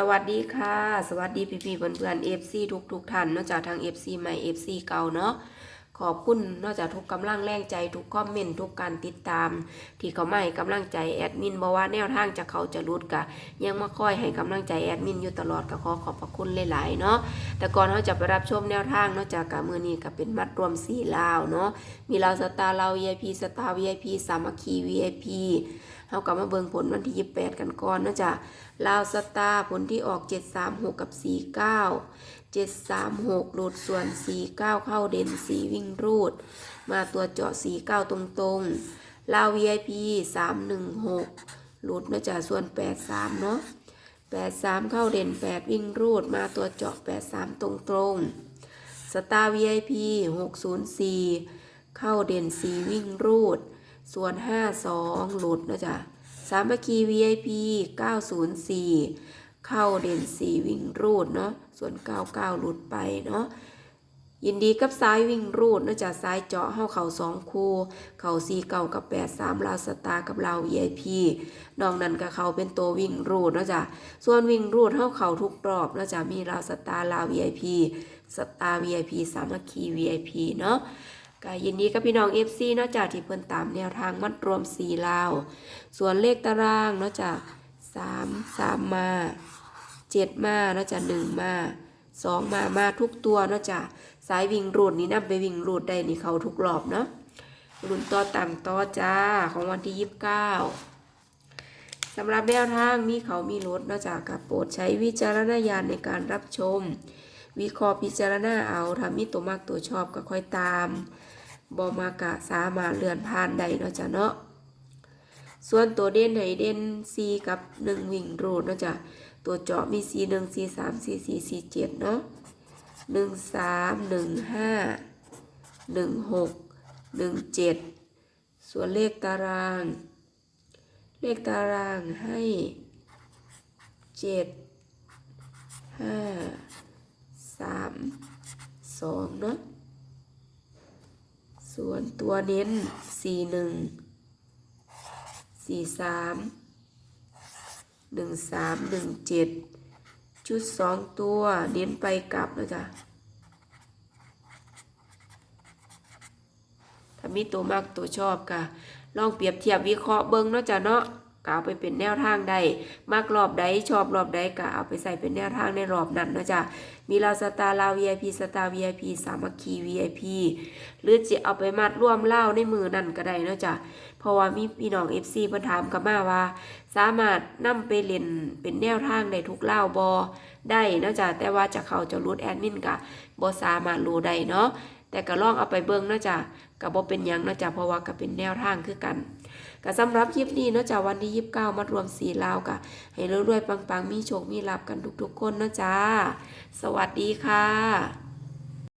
สวัสดีค่ะ สวัสดีพี่ๆเพื่อนๆเอฟซีทุกทุกๆท่านนอกจากทางเอฟซีใหม่เอฟซีเก่าเนาะ ขอบคุณนอกจากทุกกำลังแรงใจทุกคอมเมนต์ทุกการติดตาม ที่เขาไม่กำลังใจแอดมินบอกว่าแนวทางจะเขาจะรุดกะยังมาคอยให้กำลังใจแอดมินอยู่ตลอดก็ขอขอบพระคุณหลายๆเนาะแต่ก่อนเขาจะไปรับชมแนวทางนอกจากกับมือนี้ก็เป็นมัดรวมสี่ลาวเนาะมีลาวสตาร์ลาว VIP สตาร์ VIP สามัคคี VIP เขากลับมาเบิ่งผลวันที่ 28 กันก่อนนาะจ้ะลาวสตาร์ผลที่ออก 736 กับ 49 736หลุดส่วน49เข้าเด่น4วิ่งรูด มาตัวเจาะ49ตรงๆลาว VIP 316หลุดเนาะจ้ะส่วน83เนาะ83เข้าเด่น8วิ่งรูด มาตัวเจาะ83ตรงๆสตาร์ VIP 604เข้าเด่น4วิ่งรูด ส่วน52หลุดนะจ๊ะสามัคคี VIP 904 เข้าเด่น4วิ่งรูดเนาะส่วน99หลุดไปเนาะยินดีกับซ้ายวิ่งรูดเนาะจ๊ะซ้ายเจาะเข้าเข่าสองคู่ เข่าสีเก่ากับแปดสามลาวสตากับลาว VIP นอกนั้นก็เขาเป็นตัววิ่งรูดเนาะจ๊ะส่วนวิ่งรูดเข้าเข่าทุกรอบเนาะจ๊ะมีลาวสตาลาว VIP สตา VIP สามัคคี VIP เนาะก็ยินดีกับพี่น้อง FC เนอกจากที่เพิ่นตามแนวทางมัดรวมสีลาว ส่วนเลขตารางเนอกจากสามสามมา เจ็ดมาเนอกจาหนึ่งมาสองมามาทุกตัวเนอกจาสายวิ่งรูดนี่นับไปวิ่งรูดได้นี่เขาทุกรอบเนาะรุ่นต่อต่ำต่อจ้าของวันที่ยี่สิบเก้าสำหรับแนวทางมีเขามีรถนอกจากกับโปรดใช้วิจารณญาณในการรับชม วิเคราะห์พิจารณาเอาถ้ามีตัวมากตัวชอบก็ค่อยตามบอมากะสามารถเลื่อนผ่านได้เนาะจ้ะเนาะ ส่วนตัวเด่นให้เด่น C กับ 1 วิ่งรูดเนาะจ้ะตัวเจาะมี C 1 C 3 C 4 C 7เนาะ1 3 1 5 1 6 1 7 ส่วนเลขตาราง เลขตารางให้ 7 5สามสองเนาะ ส่วนตัวเน้นสีหนึ่ง สี่สามหนึ่งสามหนึ่งเจ็ดชุดสองตัวเน้นไปกลับนะจ๊ะถ้ามีตัวมากตัวชอบกะลองเปรียบเทียบวิเคราะห์เบิ้งเนาะจ้ะเนาะ ก็เอาไปเป็นแนวทางใดมากรอบใดชอบรอบใดก็เอาไปใส่เป็นแนวทางในรอบนั้นนะจ้ะมีเราสตาลาว VIP สตาร์ VIP สามัคคี VIP หรือจะเอาไปมัดร่วมเล่าในมือนั่นก็ได้นะจ้ะเพราะว่ามีพี่น้อง FC เพิ่นถามกับมาว่า สามารถนำไปเล่นเป็นแนวทางได้ทุกเล่าบอได้นะจ้ะแต่ว่าจะเข้าจะรูดแอดมินกะบ่สามารถรู้ได้เนาะ แต่ก็ลองเอาไปเบิ่งเนาะจ้ะกับ่เป็นยังเนาะจ้ะเพราะว่าก็เป็นแนวทางคือกันก็สำหรับคลิปนี้เนาะจ้ะวันที่ยิบเก้ามารวมสีลาวกะให้รวยๆปังๆ มีโชคมีลาบกันทุกๆคนเนาะจ้าสวัสดีค่ะ